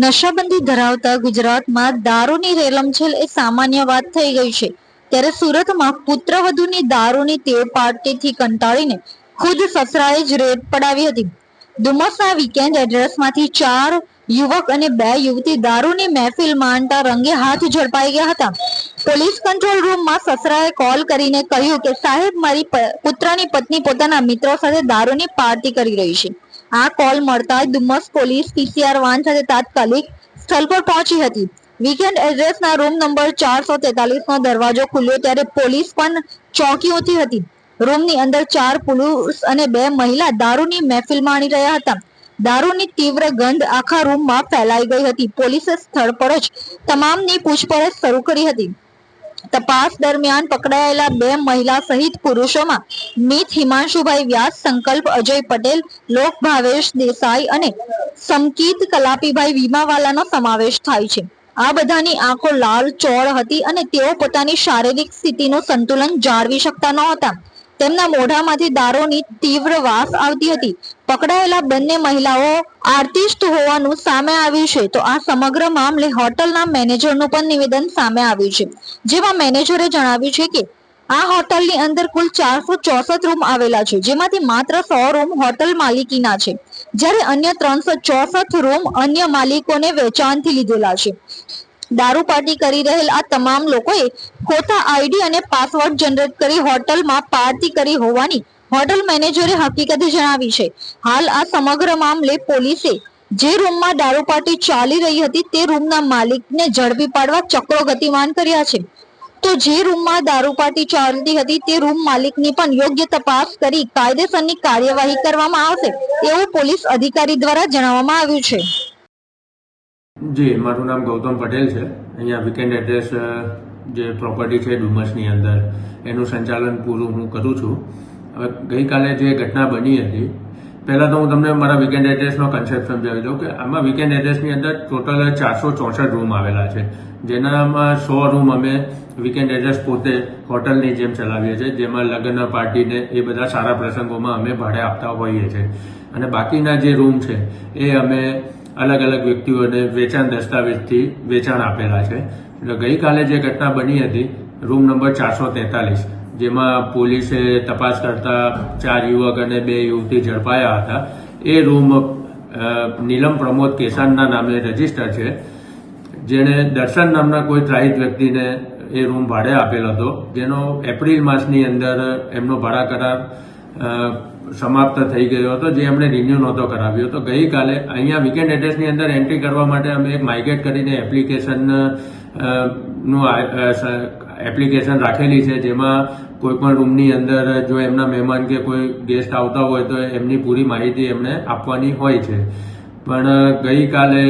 નશાબંધી ધરાવતા ગુજરાતમાં દારૂની રેલમછેલ એ સામાન્ય વાત થઈ ગઈ છે. ત્યારે સુરતમાં પુત્રવધુની દારૂની ટેવ પાર્ટીથી કંટાળીને ખુદ સસરાએ જ રેડ પડાવી હતી. ડુમસના વીકેન્ડ એડ્રેસમાંથી ચાર યુવક અને બે યુવતી દારૂની મહેફિલ માણતા રંગે હાથ ઝડપાઈ ગયા હતા. પોલીસ કંટ્રોલ રૂમમાં સસરાએ કોલ કરીને કહ્યું કે સાહેબ, મારી પુત્રની પત્ની પોતાના મિત્રો સાથે દારૂની પાર્ટી કરી રહી છે. આ કોલ મળતા ડુમસ પોલીસ પીસીઆર વાન સાથે તાત્કાલિક સ્થળ પર પહોંચી હતી. વીકેન્ડ એડ્રેસના રૂમ નંબર ચારસો તેતાલીસ નો દરવાજો ખુલ્યો ત્યારે પોલીસ પણ ચોંકી હતી. રૂમની અંદર ચાર પુરુષ અને બે મહિલા દારૂની મહેફિલ માણી રહ્યા હતા. દારૂની તીવ્ર ગંધ આખા રૂમમાં ફેલાઈ ગઈ હતી. પોલીસે સ્થળ પર જ તમામની પૂછપરછ શરૂ કરી હતી. તપાસ દરમિયાન પકડાયેલા બે મહિલા સહિત પુરુષોમાં મિત હિમાંશુભાઈ વ્યાસ, સંકલ્પ અજય પટેલ, લોક ભાવેશ દેસાઈ અને સમકીત કલાપીભાઈ વીમાવાલાનો સમાવેશ થાય છે. આ બધાની આંખો લાલ, ચોળ હતી અને તેઓ પોતાની શારીરિક સ્થિતિનું સંતુલન જાળવી શકતા નહોતા. તેમના મોઢામાંથી દારૂની તીવ્ર વાસ આવતી હતી. પકડાયેલા બંને મહિલાઓ આર્ટિસ્ટ હોવાનું સામે આવ્યું છે. તો આ સમગ્ર મામલે હોટલના મેનેજરનું પણ નિવેદન સામે આવ્યું છે. જેમાં મેનેજરે જણાવ્યું છે કે, આ હોટલની અંદર કુલ ચારસો ચોસઠ રૂમ આવેલા છે, જેમાંથી માત્ર સો રૂમ હોટલ માલિકીના છે. જ્યારે અન્ય ત્રણસો ચોસઠ રૂમ અન્ય માલિકોને વેચાણથી લીધેલા છે. દારૂ પાર્ટી કરી રહેલ આ તમામ લોકોએ ખોટા આઈડી અને પાસવર્ડ જનરેટ કરી હોટલમાં પાર્ટી કરી હોવાની હોટલ મેનેજરે હકીકત જણાવી છે. હાલ આ સમગ્ર મામલે પોલીસે જે રૂમમાં દારૂ પાર્ટી ચાલી રહી હતી તે રૂમના માલિકને ઝડપી પાડવા ચક્રો ગતિમાન કર્યા છે. તો જે રૂમમાં દારૂ પાર્ટી ચાલતી હતી તે રૂમ માલિકની પણ યોગ્ય તપાસ કરી કાયદેસરની કાર્યવાહી કરવામાં આવશે એવું પોલીસ અધિકારી દ્વારા જણાવવામાં આવ્યું છે. જી, મારું નામ ગૌતમ પટેલ છે. અહીંયા વીકેન્ડ એડ્રેસ જે પ્રોપર્ટી છે ડુમસની અંદર, એનું સંચાલન પૂરું હું કરું છું. હવે ગઈકાલે જે ઘટના બની હતી, પહેલાં તો હું તમને મારા વીકેન્ડ એડ્રેસનો કન્સેપ્ટ સમજાવી દઉં કે આમાં વીકેન્ડ એડ્રેસની અંદર ટોટલ ચારસો ચોસઠ રૂમ આવેલા છે. જેનામાં સો રૂમ અમે વીકેન્ડ એડ્રેસ પોતે હોટલની જેમ ચલાવીએ છીએ, જેમાં લગ્ન પાર્ટીને એ બધા સારા પ્રસંગોમાં અમે ભાડે આપતા હોઈએ છીએ. અને બાકીના જે રૂમ છે, એ અમે અલગ અલગ વ્યક્તિઓને વેચાણ દસ્તાવેજથી વેચાણ આપેલા છે. એટલે ગઈકાલે જે ઘટના બની હતી રૂમ નંબર ચારસો તેતાલીસ. જેમાં પોલીસે તપાસ કરતા ચાર યુવક અને બે યુવતી ઝડપાયા હતા. એ રૂમ નીલમ પ્રમોદ કેસાનના નામે રજિસ્ટર છે. જેણે દર્શન નામના કોઈ ત્રાહિત વ્યક્તિને એ રૂમ ભાડે આપેલ હતો. જેનો એપ્રિલ માસની અંદર એમનો ભાડા કરાર સમાપ્ત થઈ ગયો હતો. જે એમણે રિન્યુ નહોતો કરાવ્યો. તો ગઈકાલે અહીંયા વીકેન્ડ એડ્રેસની અંદર એન્ટ્રી કરવા માટે અમે એક માઇગેટ કરીને એપ્લિકેશનનું એપ્લિકેશન રાખેલી છે જેમાં કોઈપણ રૂમની અંદર જો એમના મહેમાન કે કોઈ ગેસ્ટ આવતા હોય તો એમની પૂરી માહિતી એમને આપવાની હોય છે. પણ ગઈકાલે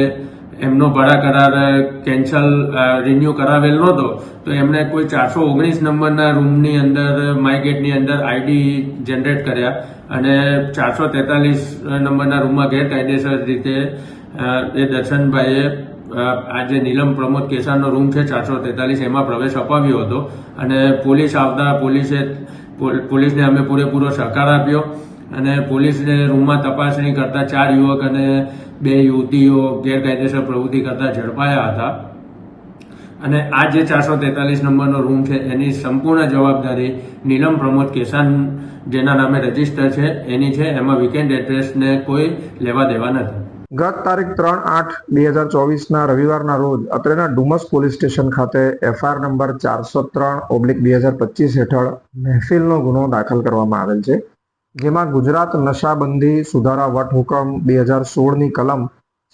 એમનો ભાડા કરાર કેન્સલ રિન્યુ કરાવેલ નહોતો, તો એમણે કોઈ ચારસો ઓગણીસ નંબરના રૂમની અંદર માયગેટની અંદર આઈડી જનરેટ કર્યા અને ચારસો તેતાલીસ નંબરના રૂમમાં ગેરકાયદેસર રીતે એ દર્શનભાઈએ આ જે નીલમ પ્રમોદ કેસારનો રૂમ છે ચારસો તેતાલીસ, એમાં પ્રવેશ અપાવ્યો હતો અને પોલીસ આવતા પોલીસે પોલ- પોલીસને અમે પૂરેપૂરો સહકાર આપ્યો અને પોલીસને રૂમમાં તપાસણી કરતા ચાર યુવક અને બે યુવતીઓ ગેરકાયદેસર પ્રવૃત્તિ કરતા ઝડપાયા હતા. અને આ જે ચારસો તેતાલીસ નંબરનો રૂમ છે, એની સંપૂર્ણ જવાબદારી નીલમ પ્રમોદ કેસાન જેના નામે રજિસ્ટર છે, એની છે, એમાં વીકેન્ડ એડ્રેસને કોઈ લેવા દેવા નથી. ગત તારીખ ત્રણ આઠ બે હજાર ચોવીસના રવિવારના રોજ અત્રેના ડુમસ પોલીસ સ્ટેશન ખાતે એફઆઈઆર નંબર ચારસો ત્રણ ઓબ્લિક બે હજાર પચીસ હેઠળ મહેફિલનો ગુનો દાખલ કરવામાં આવેલ છે. જેમાં ગુજરાત નશાબંધી સુધારા વટહુકમ બે હજાર સોળની કલમ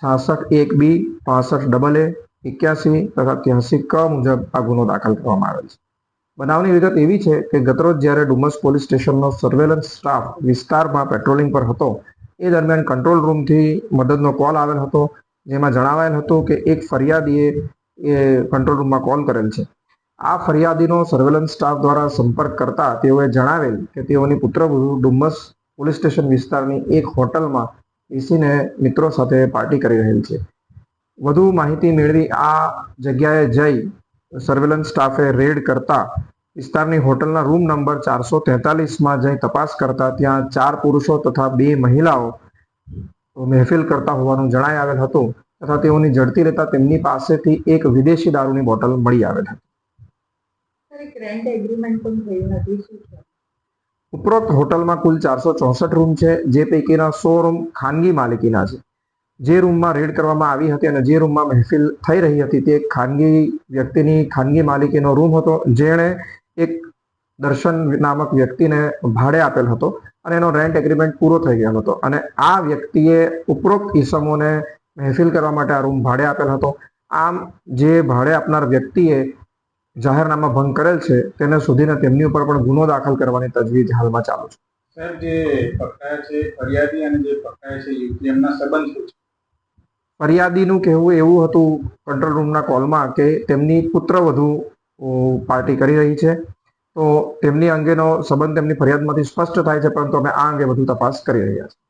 છાસઠ એક બી પાસઠ ડબલ એ એક્યાસી તથા ત્યાસી ક મુજબ આ ગુનો દાખલ કરવામાં આવેલ છે. બનાવની વિગત એવી છે કે ગતરોજ જ્યારે ડુમસ પોલીસ સ્ટેશનનો સર્વેલન્સ સ્ટાફ વિસ્તારમાં પેટ્રોલિંગ પર હતો એ દરમિયાન કંટ્રોલ રૂમથી મદદનો કોલ આવેલ હતો, જેમાં જણાવાયેલ હતું કે એક ફરિયાદીએ એ કંટ્રોલ રૂમમાં કોલ કરેલ છે. આ ફરિયાદીનો સર્વેલન્સ સ્ટાફ દ્વારા સંપર્ક કરતા તેઓએ જણાવેલ કે તેઓની પુત્રવધુ ડુમ્મસ પોલીસ સ્ટેશન વિસ્તારની એક હોટલમાં બેસીને મિત્રો સાથે પાર્ટી કરી રહેલ છે. વધુ માહિતી મેળવી આ જગ્યાએ જઈ સર્વેલન્સ સ્ટાફે રેડ કરતા વિસ્તારની હોટલના રૂમ નંબર ચારસો તેતાલીસમાં જઈ તપાસ કરતા ત્યાં ચાર પુરુષો તથા બે મહિલાઓ મહેફિલ કરતા હોવાનું જણાઈ આવેલ હતું તથા તેઓની ઝડપી લેતા તેમની પાસેથી એક વિદેશી દારૂની બોટલ મળી આવેલ હતી. ઉપરોક્ત હોટલમાં કુલ ચારસો ચોસઠ રૂમ છે જે પૈકીના સો રૂમ ખાનગી માલિકીના છે. જે રૂમમાં રેડ કરવામાં આવી હતી અને જે રૂમમાં મહેફિલ થઈ રહી હતી તે ખાનગી વ્યક્તિની ખાનગી માલિકીનો રૂમ હતો. જેણે એક દર્શન નામક વ્યક્તિને ભાડે આપેલ હતો અને એનો રેન્ટ એગ્રીમેન્ટ પૂરો થઈ ગયો હતો. અને આ વ્યક્તિએ ઉપરોક્ત ઈસમોને મહેફિલ કરવા માટે આ રૂમ ભાડે આપેલ હતો. આમ જે ભાડે આપનાર વ્યક્તિએ જાહેરનામા ભંગ કરેલ છે તેને સુધીને તેમની ઉપર પણ ગુનો દાખલ કરવાની તજવીજ હાલમાં ચાલુ છે. સર જે પકડાયા છે ફરિયાદી અને જે પકડાયા છે યુપીએમના સંબંધ શું છે? ફરિયાદીનું કહેવું એવું હતું કંટ્રોલ રૂમના કોલમાં કે તેમની પુત્રવધુ પાર્ટી કરી રહી છે. તો તેમની અંગેનો સંબંધ તેમની ફરિયાદમાંથી સ્પષ્ટ થાય છે પરંતુ અમે આ અંગે વધુ તપાસ કરી રહ્યા છીએ.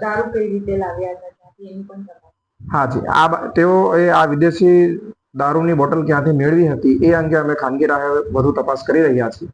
દારૂ કઈ રીતે લાવ્યા હતા? એની પણ તપાસ. હા જી આ તેઓ એ આ વિદેશી દારૂની બોટલ ક્યાંથી મેળવી હતી એ અંગે અમે ખાનગી રાહે વધુ તપાસ કરી રહ્યા છીએ.